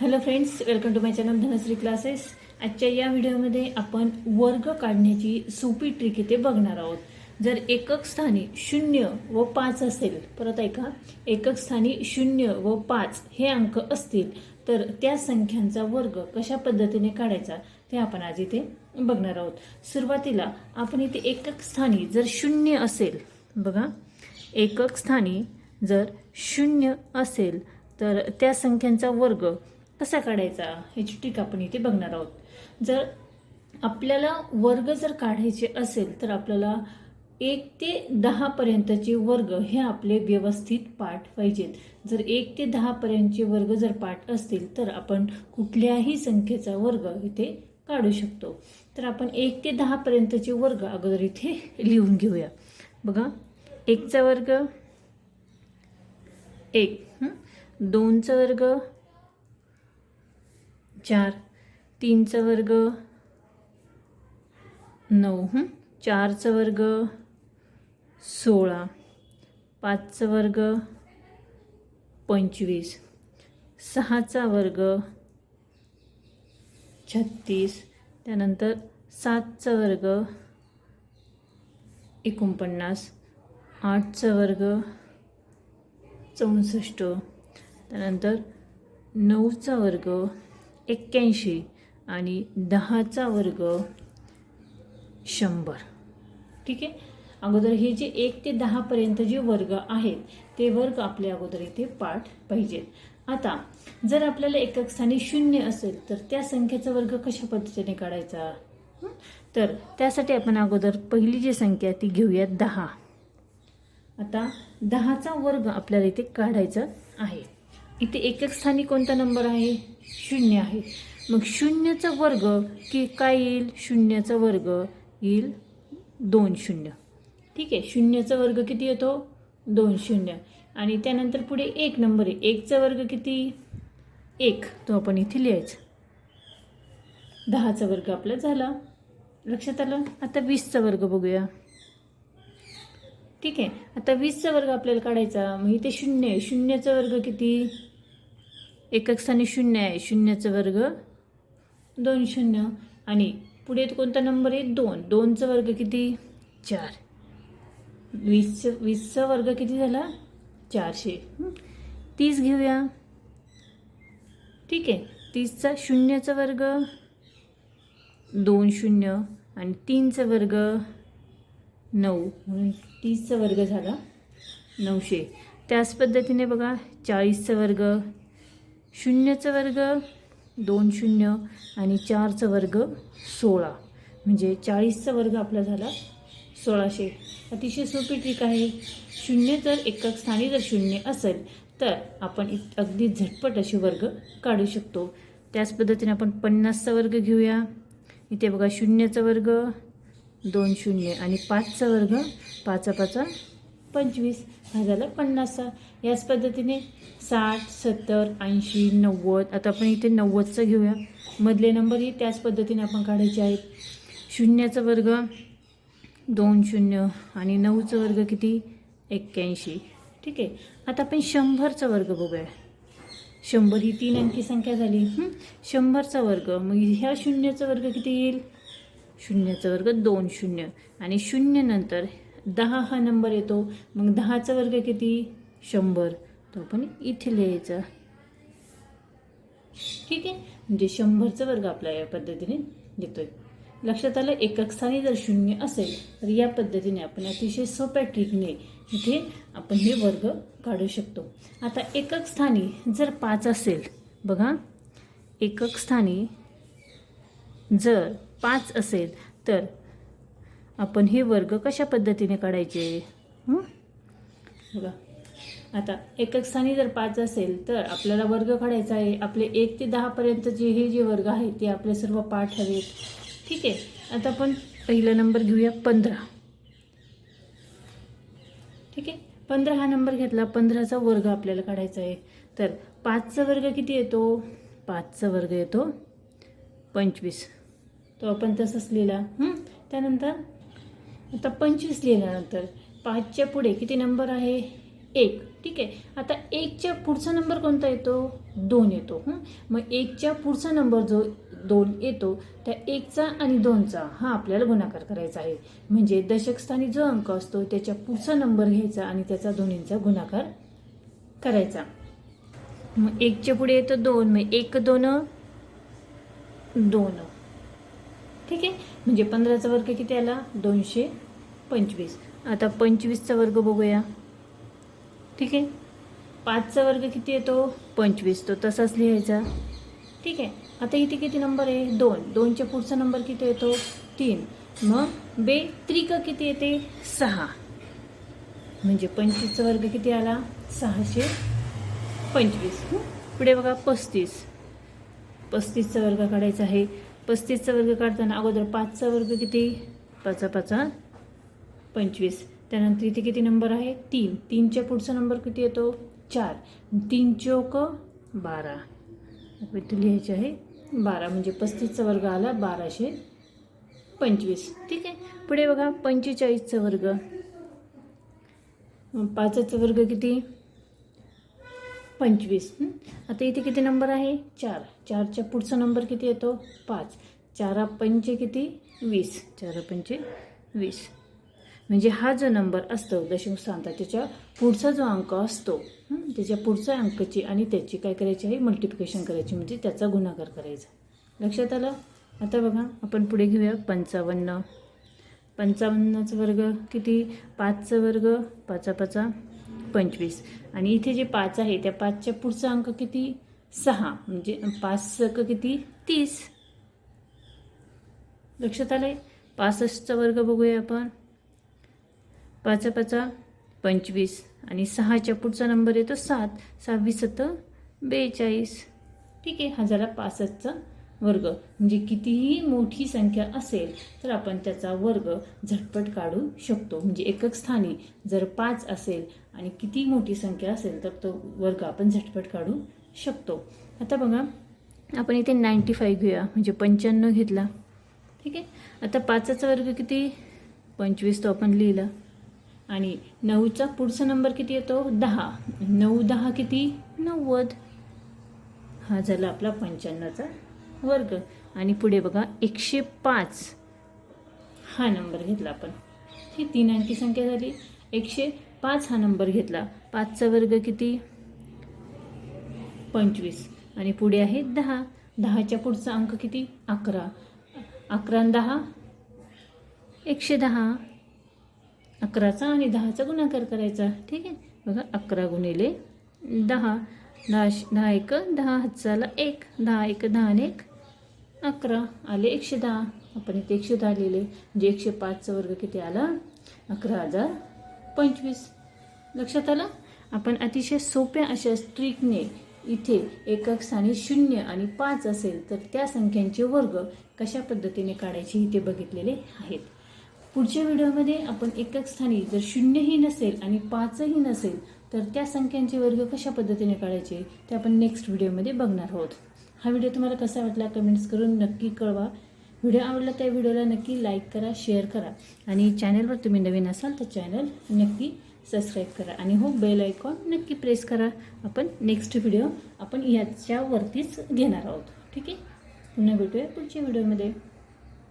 Hello friends welcome to my channel Dhanashree classes आजच्या या व्हिडिओमध्ये आपण वर्ग काढण्याची सोपी ट्रिक इथे बघणार आहोत. जर एकक स्थानी शून्य व पाच असेल परत ऐका एकक स्थानी शून्य व पाच हे अंक असतील तर त्या संख्यांचा वर्ग कशा पद्धतीने काढायचा ते आपण आज इथे बघणार आहोत. सुरुवातीला आपण इथे एकक स्थानी जर शून्य असेल बघा एकक स्थानी जर शून्य असेल तर त्या संख्यांचा वर्ग कसा काढायचा ह्याची ट्रिक आपण इथे बघणार आहोत. जर आपल्याला वर्ग जर काढायचे असेल तर आपल्याला एक ते दहापर्यंतचे वर्ग हे आपले व्यवस्थित पाठ पाहिजेत. जर एक ते दहापर्यंतचे वर्ग जर पाठ असतील तर आपण कुठल्याही संख्येचा वर्ग इथे काढू शकतो. तर आपण एक ते दहापर्यंतचे वर्ग अगोदर इथे लिहून घेऊया. बघा एकचा वर्ग एक दोनचा वर्ग चार. तीनचा वर्ग नऊ चारचा वर्ग सोळा. पाचचा वर्ग पंचवीस. सहाचा वर्ग छत्तीस. त्यानंतर सातचा वर्ग एकोणपन्नास. आठचा वर्ग चौसष्ट. त्यानंतर नऊचा वर्ग एक्क्याऐंशी आणि दहाचा वर्ग शंभर. ठीक आहे? अगोदर हे जे एक ते दहापर्यंत जे वर्ग आहेत ते वर्ग आपल्या अगोदर इथे पाठ पाहिजेत. आता जर आपल्याला एकक स्थानी शून्य असेल तर त्या संख्येचा वर्ग कशा पद्धतीने काढायचा? तर त्यासाठी आपण अगोदर पहिली जी संख्या ती घेऊयात दहा. आता दहाचा वर्ग आपल्याला इथे काढायचा आहे. इथे एकक स्थानी कोणता नंबर आहे? शून्य आहे. मग शून्याचा वर्ग की काय येईल? शून्याचा वर्ग येईल दोन शून्य. ठीक आहे? शून्याचा वर्ग किती येतो? दोन शून्य. आणि त्यानंतर पुढे एक नंबर आहे. एकचा वर्ग किती? एक. तो आपण इथे लिहायचा. दहाचा वर्ग आपला झाला. लक्षात आलं? आता वीसचा वर्ग बघूया. ठीक आहे? आता वीसचा वर्ग आपल्याला काढायचा. मग इथे शून्य आहे. शून्याचा वर्ग किती? एकक स्थानी शून्य आहे. शून्याचा वर्ग दोन शून्य. आणि पुढे कोणता नंबर आहे? दोन. दोनचा वर्ग किती? चार. वीसचं वीसचा वर्ग किती झाला? चारशे. तीस घेऊया. ठीक आहे. तीसचा शून्याचा वर्ग दोन शून्य. आणि तीनचा वर्ग नऊ. म्हणून तीसचा वर्ग झाला नऊशे. त्याच पद्धतीने बघा चाळीसचा वर्ग शून्यचा वर्ग दोन शून्य आणि चारचा वर्ग सोळा. म्हणजे चाळीसचा वर्ग आपला झाला सोळाशे. अतिशय सोपी ट्रिक आहे. शून्य जर एकक स्थानी जर शून्य असेल तर आपण अगदी झटपट असे वर्ग काढू शकतो. त्याच पद्धतीने आपण पन्नासचा वर्ग घेऊया. इथे बघा शून्यचा वर्ग दोन शून्य आणि पाचचा वर्ग पाचा पाचा पंचवीस हा झाला पन्नासचा याच पद्धतीने साठ सत्तर ऐंशी नव्वद. आता आपण इथे नव्वदचं घेऊया. मधले नंबरही त्याच पद्धतीने आपण काढायचे आहेत. शून्याचा वर्ग दोन शून्य आणि नऊचा वर्ग किती? एक्क्याऐंशी. ठीक आहे. आता आपण शंभरचा वर्ग बघूया. शंभर ही तीन अंकी संख्या झाली. शंभरचा वर्ग. मग ह्या शून्याचा वर्ग किती येईल? शून्याचा वर्ग दोन शून्य. आणि शून्यनंतर दहा हा नंबर येतो. मग दहाचा वर्ग किती? शंभर. तो आपण इथे लिहायचा. ठीक आहे? म्हणजे शंभरचा वर्ग आपला या पद्धतीने येतोय. लक्षात आलं? एकक स्थानी जर शून्य असेल तर या पद्धतीने आपण अतिशय सोप्या ट्रिकने इथे आपण हे वर्ग काढू शकतो. आता एकक स्थानी जर पाच असेल बघा. एकक स्थानी जर पाच असेल तर आपण हे वर्ग कशा पद्धतीने काढायचे? बघा. आता एकक स्थानी जर पाच असेल तर आपल्याला वर्ग काढायचा आहे. आपले एक ते दहापर्यंत जे हे जे वर्ग आहेत ते आपले सर्व पाठ हवेत. ठीक आहे? आता आपण पहिला नंबर घेऊया पंधरा. ठीक आहे? पंधरा हा नंबर घेतला पंधराचा वर्ग आपल्याला काढायचा आहे. तर पाचचा वर्ग किती येतो? पाचचा वर्ग येतो पंचवीस. तो आपण तसंच लिहिला. त्यानंतर आता पंचवीस लिहिल्यानंतर पाचच्या पुढे किती नंबर आहे? एक. ठीक आहे. आता एकच्या पुढचा नंबर कोणता येतो? दोन येतो. मग एकच्या पुढचा नंबर जो दोन येतो त्या एकचा आणि दोनचा हा आपल्याला गुणाकार करायचा आहे. म्हणजे दशकस्थानी जो अंक असतो त्याच्या पुढचा नंबर घ्यायचा आणि त्याचा दोन्हींचा गुणाकार करायचा. मग एकच्या पुढे येतं दोन. मग एक दोन दोन. ठीक आहे? म्हणजे पंधराचा वर्ग किती आला? दोनशे पंचवीस. आता पंचवीसचा वर्ग बघूया. ठीक आहे? पाचचा वर्ग किती येतो? पंचवीस. तो तसाच लिहायचा. ठीक आहे? आता इथे किती नंबर आहे? दोन. दोनच्या पुढचा नंबर किती येतो? तीन. मग बे त्रिक किती येते? सहा. म्हणजे पंचवीसचा वर्ग किती आला? सहाशे पंचवीस. पुढे बघा पस्तीस. पस्तीसचा वर्ग काढायचा आहे. पस्तीसचा वर्ग काढताना अगोदर पाचचा वर्ग किती? पाचा पाचा पंचवीस. त्यानंतर इथे किती नंबर आहे? तीन. तीनच्या पुढचा नंबर किती येतो? चार. तीन चौक बारा. आपण इथे लिहायचे आहे बारा. म्हणजे पस्तीसचा वर्ग आला बाराशे पंचवीस. ठीक आहे? पुढे बघा पंचेचाळीसचा वर्ग. पाचचा पाचाचा वर्ग किती? पंचवीस. आता इथे किती नंबर आहे? चार. चारच्या पुढचा नंबर किती येतो? पाच. चारा पंचे किती? वीस. चारा पंचे वीस. म्हणजे हा जो नंबर असतो दशमुख स्थानचा त्याच्या पुढचा जो अंक असतो त्याच्या पुढच्या अंकाची आणि त्याची काय करायची आहे? मल्टिप्लिकेशन करायची. म्हणजे त्याचा गुणाकार करायचा. लक्षात आलं? आता बघा आपण पुढे घेऊया. पंचावन्न. पंचावन्नाचा वर्ग किती? पाचचा वर्ग. पाचा पाचा पंचवीस. आणि इथे जे पाच आहे त्या पाचच्या पुढचा अंक किती? सहा. म्हणजे पाच सक किती? तीस. लक्षात आलंय? पासष्टचा वर्ग बघूया आपण. पाच पाचा पंचवीस. आणि सहाच्या पुढचा नंबर येतो सात. सहावीस सत बेचाळीस. ठीक आहे हा झाला पासष्टचा वर्ग. म्हणजे कितीही मोठी संख्या असेल तर आपण त्याचा वर्ग झटपट काढू शकतो. म्हणजे एकक स्थानी जर पाच असेल आणि किती मोठी संख्या असेल तर तो वर्ग आपण झटपट काढू शकतो. आता बघा आपण इथे नाईंटी फाईव्ह घेऊया. म्हणजे पंच्याण्णव घेतला. ठीक आहे? आता पाचाचा वर्ग किती? पंचवीस तो आपण लिहिला. आणि नऊचा पुढचा नंबर किती येतो? दहा. नऊ दहा किती? नव्वद. हा झाला आपला पंच्याण्णवचा वर्ग. आणि पुढे बघा एकशे पाच. हा नंबर घेतला आपण. ही तीन अंकी संख्या झाली. एकशे पाच हा नंबर घेतला. पाचचा वर्ग किती? पंचवीस. आणि पुढे आहे दहा. दहाच्या पुढचा अंक किती? अकरा. अकरा दहा? एकशे दहा. अकराचा आणि दहाचा गुणाकार करायचा. ठीक आहे? बघा अकरा गुणिले दहा. दहा श- दहा एक दहा हातचाला एक. दहा एक दहा आणि एक. अकरा. आले एकशे दहा. आपण इथे एकशे दहा लिहिले. म्हणजे एकशे पाचचा वर्ग किती आला? अकरा हजार पंचवीस. लक्षात आलं? आपण अतिशय सोप्या अशा स्ट्रिकने इथे एकक स्थानी शून्य आणि पाच असेल तर त्या संख्यांचे वर्ग कशा पद्धतीने काढायचे इथे बघितलेले आहेत. पुढच्या व्हिडिओमध्ये आपण एकक स्थानी जर शून्यही नसेल आणि पाचही नसेल तर त्या संख्यांचे वर्ग कशा पद्धतीने काढायचे ते आपण नेक्स्ट व्हिडिओमध्ये बघणार आहोत. हा व्हिडिओ तुम्हाला कसा वाटला कमेंट्स करून नक्की कळवा. व्हिडिओ आवडला त्या व्हिडिओला नक्की लाईक करा शेअर करा. आणि चॅनलवर तुम्ही नवीन असाल तर चॅनल नक्की सबस्क्राईब करा. आणि हो बेल आयकॉन नक्की प्रेस करा. आपण नेक्स्ट व्हिडिओ आपण याच्यावरतीच घेणार आहोत. ठीक आहे? पुन्हा भेटूया पुढच्या व्हिडिओमध्ये